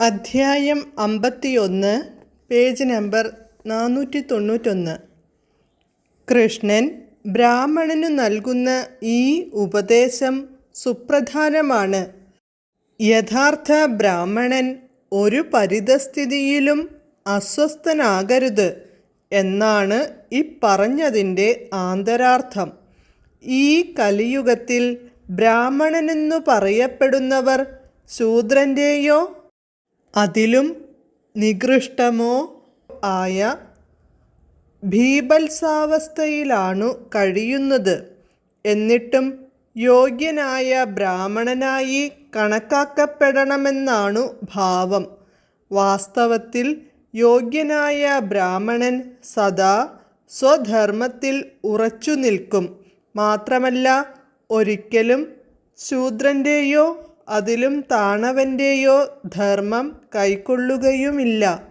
അധ്യായം അമ്പത്തിയൊന്ന് page number നാനൂറ്റി തൊണ്ണൂറ്റൊന്ന് കൃഷ്ണൻ ബ്രാഹ്മണനു നൽകുന്ന ഈ ഉപദേശം സുപ്രധാനമാണ്. യഥാർത്ഥ ബ്രാഹ്മണൻ ഒരു പരിതസ്ഥിതിയിലും അസ്വസ്ഥനാകരുത് എന്നാണ് ഈ പറഞ്ഞതിന്റെ ആന്തരാർത്ഥം. ഈ കലിയുഗത്തിൽ ബ്രാഹ്മണനെന്നു പറയപ്പെടുന്നവർ ശൂദ്രന്റെയോ അതിലും നികൃഷ്ടമോ ആയ ഭീഭത്സാവസ്ഥയിലാണു കഴിയുന്നത്. എന്നിട്ടും യോഗ്യനായ ബ്രാഹ്മണനായി കണക്കാക്കപ്പെടണമെന്നാണു ഭാവം. വാസ്തവത്തിൽ യോഗ്യനായ ബ്രാഹ്മണൻ സദാ സ്വധർമ്മത്തിൽ ഉറച്ചു നിൽക്കും മാത്രമല്ല ഒരിക്കലും ശൂദ്രന്റെയോ അതിലും താണവന്റെയോ ധർമ്മം കൈക്കൊള്ളുകയുമില്ല.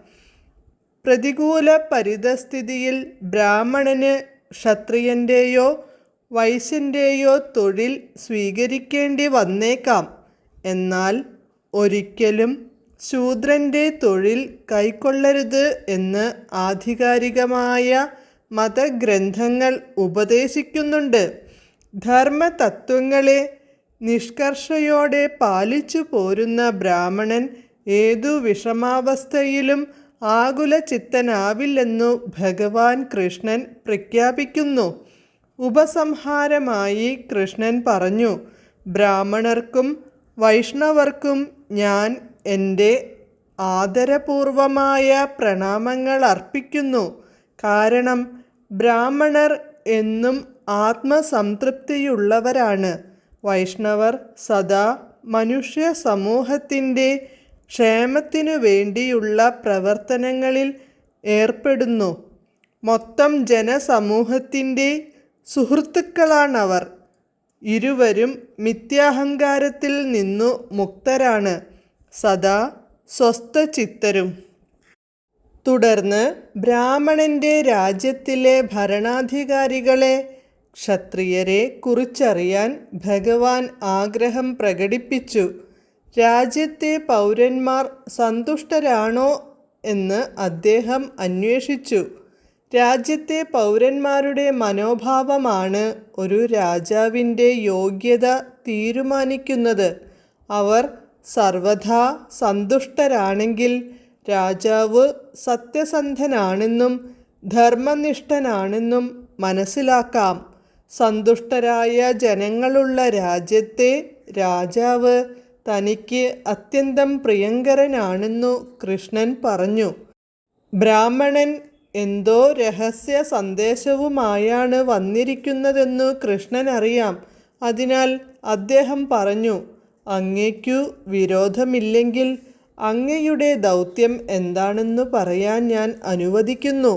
പ്രതികൂല പരിതസ്ഥിതിയിൽ ബ്രാഹ്മണന് ക്ഷത്രിയന്റെയോ വൈശ്യന്റെയോ തൊഴിൽ സ്വീകരിക്കേണ്ടി വന്നേക്കാം. എന്നാൽ ഒരിക്കലും ശൂദ്രന്റെ തൊഴിൽ കൈക്കൊള്ളരുത് എന്ന് ആധികാരികമായ മതഗ്രന്ഥങ്ങൾ ഉപദേശിക്കുന്നുണ്ട്. ധർമ്മതത്വങ്ങളെ നിഷ്കർഷയോടെ പാലിച്ചു പോരുന്ന ബ്രാഹ്മണൻ ഏതു വിഷമാവസ്ഥയിലും ആകുല ചിത്തനാവില്ലെന്നു ഭഗവാൻ കൃഷ്ണൻ പ്രഖ്യാപിക്കുന്നു. ഉപസംഹാരമായി കൃഷ്ണൻ പറഞ്ഞു ബ്രാഹ്മണർക്കും വൈഷ്ണവർക്കും ഞാൻ എന്റെ ആദരപൂർവമായ പ്രണാമങ്ങൾ അർപ്പിക്കുന്നു. കാരണം ബ്രാഹ്മണർ എന്നും ആത്മസംതൃപ്തിയുള്ളവരാണ്. വൈഷ്ണവർ സദാ മനുഷ്യ സമൂഹത്തിന്റെ ക്ഷേമത്തിനു വേണ്ടിയുള്ള പ്രവർത്തനങ്ങളിൽ ഏർപ്പെടുന്നു. മൊത്തം ജനസമൂഹത്തിന്റെ സുഹൃത്തുക്കളാണവർ. ഇരുവരും മിഥ്യാഹങ്കാരത്തിൽ നിന്നു മുക്തരാണ്. സദാ സ്വസ്ഥചിത്തരും. തുടർന്ന് ബ്രാഹ്മണന്റെ രാജ്യത്തിലെ ഭരണാധികാരികളെ ക്ഷത്രിയരെ കുറിച്ചറിയാൻ ഭഗവാൻ ആഗ്രഹം പ്രകടിപ്പിച്ചു. രാജ്യത്തെ പൗരന്മാർ സന്തുഷ്ടരാണോ എന്ന് അദ്ദേഹം അന്വേഷിച്ചു. രാജ്യത്തെ പൗരന്മാരുടെ മനോഭാവമാണ് ഒരു രാജാവിന്റെ യോഗ്യത തീരുമാനിക്കുന്നത്. അവർ സർവഥാ സന്തുഷ്ടരാണെങ്കിൽ രാജാവ് സത്യസന്ധനാണെന്നും ധർമ്മനിഷ്ഠനാണെന്നും മനസ്സിലാക്കാം. സന്തുഷ്ടരായ ജനങ്ങളുള്ള രാജ്യത്തെ രാജാവ് തനിക്ക് അത്യന്തം പ്രിയങ്കരനാണെന്നു കൃഷ്ണൻ പറഞ്ഞു. ബ്രാഹ്മണൻ എന്തോ രഹസ്യ സന്ദേശവുമായാണ് വന്നിരിക്കുന്നതെന്നു കൃഷ്ണൻ അറിയാം. അതിനാൽ അദ്ദേഹം പറഞ്ഞു അങ്ങയ്ക്കു വിരോധമില്ലെങ്കിൽ അങ്ങയുടെ ദൗത്യം എന്താണെന്ന് പറയാൻ ഞാൻ അനുവദിക്കുന്നു.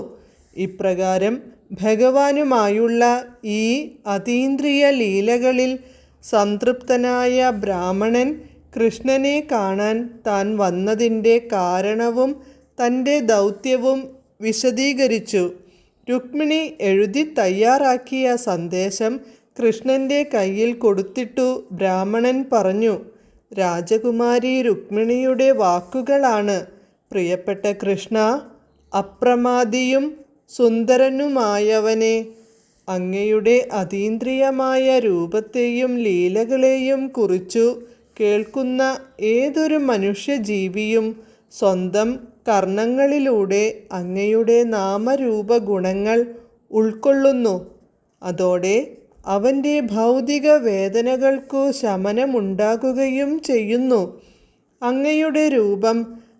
ഇപ്രകാരം ഭഗവാനുമായുള്ള ഈ അതീന്ദ്രിയ ലീലകളിൽ സംതൃപ്തനായ ബ്രാഹ്മണൻ കൃഷ്ണനെ കാണാൻ താൻ വന്നതിന്റെ കാരണവും തന്റെ ദൗത്യവും വിശദീകരിച്ചു. രുക്മിണി എഴുതി തയ്യാറാക്കിയ സന്ദേശം കൃഷ്ണന്റെ കയ്യിൽ കൊടുത്തിട്ടു ബ്രാഹ്മണൻ പറഞ്ഞു രാജകുമാരി രുക്മിണിയുടെ വാക്കുകളാണ്. പ്രിയപ്പെട്ട കൃഷ്ണ അപ്രമാദിയും സുന്ദരനുമായവനെ അങ്ങയുടെ അതീന്ദ്രിയമായ രൂപത്തെയും ലീലകളെയും കുറിച്ചു കേൾക്കുന്ന ഏതൊരു മനുഷ്യജീവിയും സ്വന്തം കർണങ്ങളിലൂടെ അങ്ങയുടെ നാമരൂപ ഗുണങ്ങൾ ഉൾക്കൊള്ളുന്നു. അതോടെ അവന്റെ ഭൗതിക വേദനകൾക്കു ശമനമുണ്ടാകുകയും ചെയ്യുന്നു. അങ്ങയുടെ രൂപം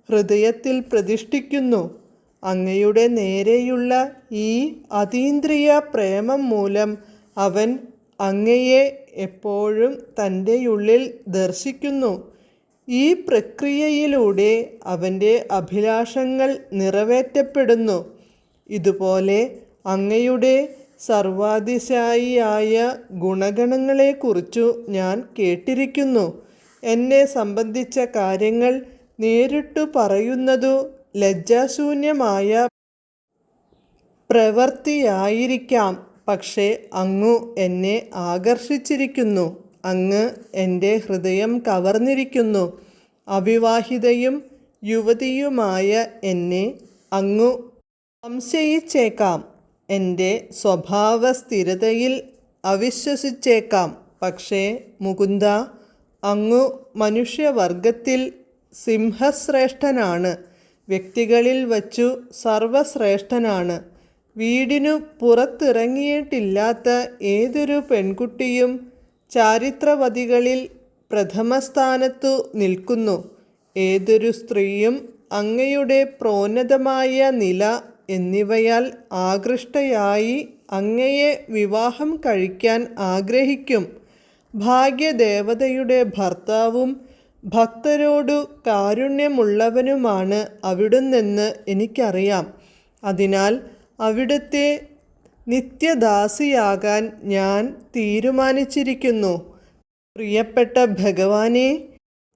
ഹൃദയത്തിൽ പ്രതിഷ്ഠിക്കുന്നു. അങ്ങയുടെ നേരെയുള്ള ഈ അതീന്ദ്രിയ പ്രേമം മൂലം അവൻ അങ്ങയെ എപ്പോഴും തന്റെ ഉള്ളിൽ ദർശിക്കുന്നു. ഈ പ്രക്രിയയിലൂടെ അവന്റെ അഭിലാഷങ്ങൾ നിറവേറ്റപ്പെടുന്നു. ഇതുപോലെ അങ്ങയുടെ സർവാതിശായിയായ ഗുണഗണങ്ങളെക്കുറിച്ചു ഞാൻ കേട്ടിരിക്കുന്നു. എന്നെ സംബന്ധിച്ച കാര്യങ്ങൾ നേരിട്ടു പറയുന്നതു ലജ്ജാശൂന്യമായ പ്രവൃത്തിയായിരിക്കാം. പക്ഷേ അങ്ങു എന്നെ ആകർഷിച്ചിരിക്കുന്നു. അങ്ങ് എന്റെ ഹൃദയം കവർന്നിരിക്കുന്നു. അവിവാഹിതയും യുവതിയുമായ എന്നെ അങ്ങു സംശയിച്ചേക്കാം. എന്റെ സ്വഭാവ സ്ഥിരതയിൽ അവിശ്വസിച്ചേക്കാം. പക്ഷേ മുകുന്ദ അങ്ങു മനുഷ്യവർഗത്തിൽ സിംഹശ്രേഷ്ഠനാണ്. വ്യക്തികളിൽ വച്ചു സർവശ്രേഷ്ഠനാണ് വീടിനു പുറത്തിറങ്ങിയിട്ടില്ലാത്ത ഏതൊരു പെൺകുട്ടിയും ചാരിത്രവതികളിൽ പ്രഥമസ്ഥാനത്തു നിൽക്കുന്നു. ഏതൊരു സ്ത്രീയും അങ്ങയുടെ പ്രോന്നതമായ നില എന്നിവയാൽ ആകൃഷ്ടയായി അങ്ങയെ വിവാഹം കഴിക്കാൻ ആഗ്രഹിക്കും. ഭാഗ്യദേവതയുടെ ഭർത്താവും ഭക്തരോടു കാരുണ്യമുള്ളവനുമാണ് അവിടുന്നെന്ന് എനിക്കറിയാം. അതിനാൽ അവിടുത്തെ നിത്യദാസിയാകാൻ ഞാൻ തീരുമാനിച്ചിരിക്കുന്നു. പ്രിയപ്പെട്ട ഭഗവാനെ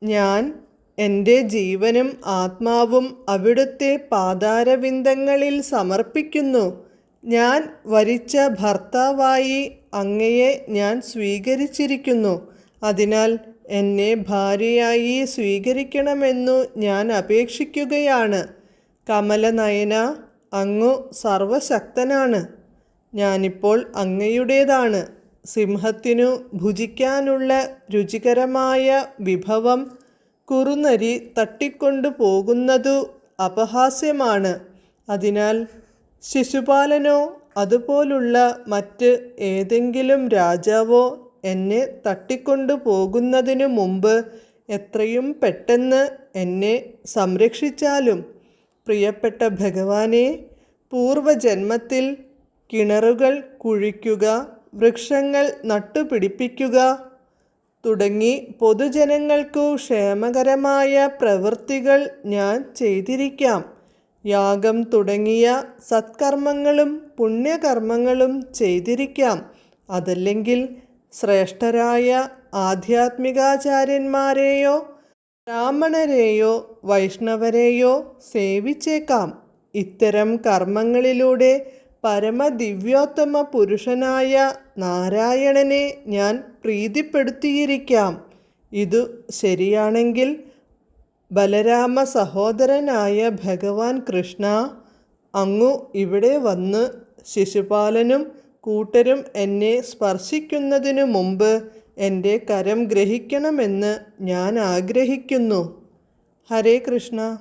ഞാൻ എന്റെ ജീവനും ആത്മാവും അവിടുത്തെ പാതാരവിന്ദങ്ങളിൽ സമർപ്പിക്കുന്നു. ഞാൻ വരിച്ച ഭർത്താവായി അങ്ങയെ ഞാൻ സ്വീകരിച്ചിരിക്കുന്നു. അതിനാൽ എന്നെ ഭാര്യയായി സ്വീകരിക്കണമെന്നു ഞാൻ അപേക്ഷിക്കുകയാണ്. കമലനയന അങ്ങു സർവശക്തനാണ്. ഞാനിപ്പോൾ അങ്ങയുടേതാണ്. സിംഹത്തിനു ഭുജിക്കാനുള്ള രുചികരമായ വിഭവം കുറുനരി തട്ടിക്കൊണ്ടു പോകുന്നതു അപഹാസ്യമാണ്. അതിനാൽ ശിശുപാലനോ അതുപോലുള്ള മറ്റ് ഏതെങ്കിലും രാജാവോ എന്നെ തട്ടിക്കൊണ്ടു പോകുന്നതിനു മുമ്പ് എത്രയും പെട്ടെന്ന് എന്നെ സംരക്ഷിച്ചാലും പ്രിയപ്പെട്ട ഭഗവാനെ പൂർവജന്മത്തിൽ കിണറുകൾ കുഴിക്കുക വൃക്ഷങ്ങൾ നട്ടുപിടിപ്പിക്കുക തുടങ്ങി പൊതുജനങ്ങൾക്കു ക്ഷേമകരമായ പ്രവൃത്തികൾ ഞാൻ ചെയ്തിരിക്കാം. യാഗം തുടങ്ങിയ സത്കർമ്മങ്ങളും പുണ്യകർമ്മങ്ങളും ചെയ്തിരിക്കാം. അതല്ലെങ്കിൽ ശ്രേഷ്ഠരായ ആധ്യാത്മികാചാര്യന്മാരെയോ ബ്രാഹ്മണരെയോ വൈഷ്ണവരെയോ സേവിച്ചേക്കാം. ഇത്തരം കർമ്മങ്ങളിലൂടെ പരമദിവ്യോത്തമ പുരുഷനായ നാരായണനെ ഞാൻ പ്രീതിപ്പെടുത്തിയിരിക്കാം. ഇതു ശരിയാണെങ്കിൽ ബലരാമ സഹോദരനായ ഭഗവാൻ കൃഷ്ണ അങ്ങു ഇവിടെ വന്ന് ശിശുപാലനും കൂട്ടരും എന്നെ സ്പർശിക്കുന്നതിനു മുമ്പ് എന്റെ കരം ഗ്രഹിക്കണമെന്ന് ഞാൻ ആഗ്രഹിക്കുന്നു. ഹരേ കൃഷ്ണ.